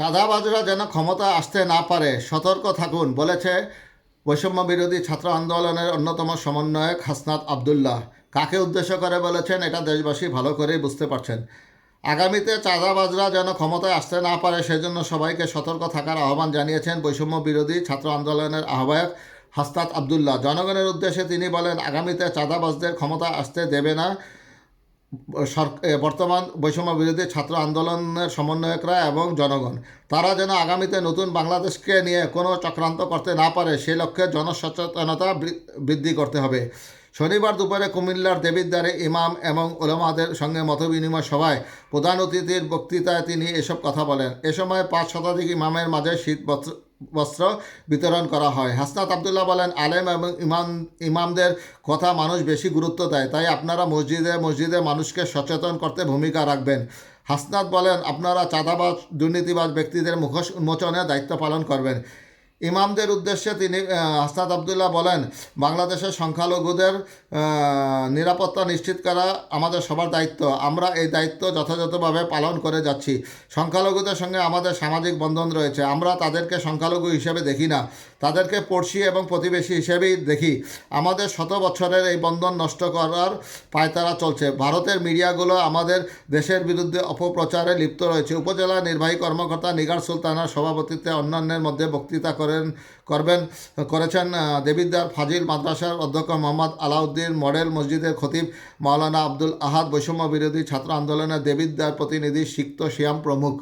চাঁদাবাজরা যেন ক্ষমতা আসতে না পারে, সতর্ক থাকুন, বলেছে বৈষম্য বিরোধী ছাত্র আন্দোলনের অন্যতম সমন্বয়ক হাসনাত আবদুল্লাহ। কাকে উদ্দেশ্য করে বলেছেন এটা দেশবাসী ভালো করেই বুঝতে পারছেন। আগামীতে চাঁদাবাজরা যেন ক্ষমতায় আসতে না পারে, সেজন্য সবাইকে সতর্ক থাকার আহ্বান জানিয়েছেন বৈষম্য বিরোধী ছাত্র আন্দোলনের আহ্বায়ক হাসনাত আবদুল্লাহ। জনগণের উদ্দেশ্যে তিনি বলেন, আগামীতে চাঁদাবাজদের ক্ষমতা আসতে দেবে না। বর্তমান বৈষম্য বিরোধী ছাত্র আন্দোলনের সমন্বয়করা এবং জনগণ। তারা যেন আগামীতে নতুন বাংলাদেশকে নিয়ে কোনো চক্রান্ত করতে না পারে, সেই লক্ষ্যে জনসচেতনতা বৃদ্ধি করতে হবে। শনিবার দুপুরে কুমিল্লার দেবিদ্বারে ইমাম এবং ওলামাদের সঙ্গে মতবিনিময় সভায় প্রধান অতিথির বক্তৃতায় তিনি এসব কথা বলেন। এ সময় পাঁচ শতাধিক ইমামের মাঝে শীত বস্ত্র বিতরণ করা হয়। হাসনাত আবদুল্লাহ বলেন, আলেম এবং ইমাম, ইমামদের কথা মানুষ বেশি গুরুত্ব দেয়, তাই আপনারা মসজিদে মসজিদে মানুষকে সচেতন করতে ভূমিকা রাখবেন। হাসনাত বলেন, আপনারা চাঁদাবাজ, দুর্নীতিবাজ ব্যক্তিদের মুখোশ উন্মোচনে দায়িত্ব পালন করবেন। ইমামদের উদ্দেশ্যে তিনি আহ, হাসনাত আবদুল্লাহ বলেন বাংলাদেশের সংখ্যালঘুদের নিরাপত্তা নিশ্চিত করা আমাদের সবার দায়িত্ব। আমরা এই দায়িত্ব যথাযথভাবে পালন করে যাচ্ছি। সংখ্যালঘুদের সঙ্গে আমাদের সামাজিক বন্ধন রয়েছে। আমরা তাদেরকে সংখ্যালঘু হিসেবে দেখি না। তাদেরকে পড়শি এবং প্রতিবেশী হিসেবেই দেখি। আমাদের শত বছরের এই বন্ধন নষ্ট করার পায়তারা চলছে। ভারতের মিডিয়াগুলো আমাদের দেশের বিরুদ্ধে অপপ্রচারে লিপ্ত রয়েছে। উপজেলা নির্বাহী কর্মকর্তা নিগার সুলতানার সভাপতিত্বে অন্যান্যের মধ্যে বক্তৃতা করেন, করবেন, করেছেন দেবিদ্দার ফাজিল মাদ্রাসার অধ্যক্ষ মোহাম্মদ আলাউদ্দিন, মডেল মসজিদের খতিব মাওলানা আব্দুল আহাদ বৈষম্য বিরোধী ছাত্র আন্দোলনের দেবিদ্দার প্রতিনিধি সিক্ত শ্যাম প্রমুখ।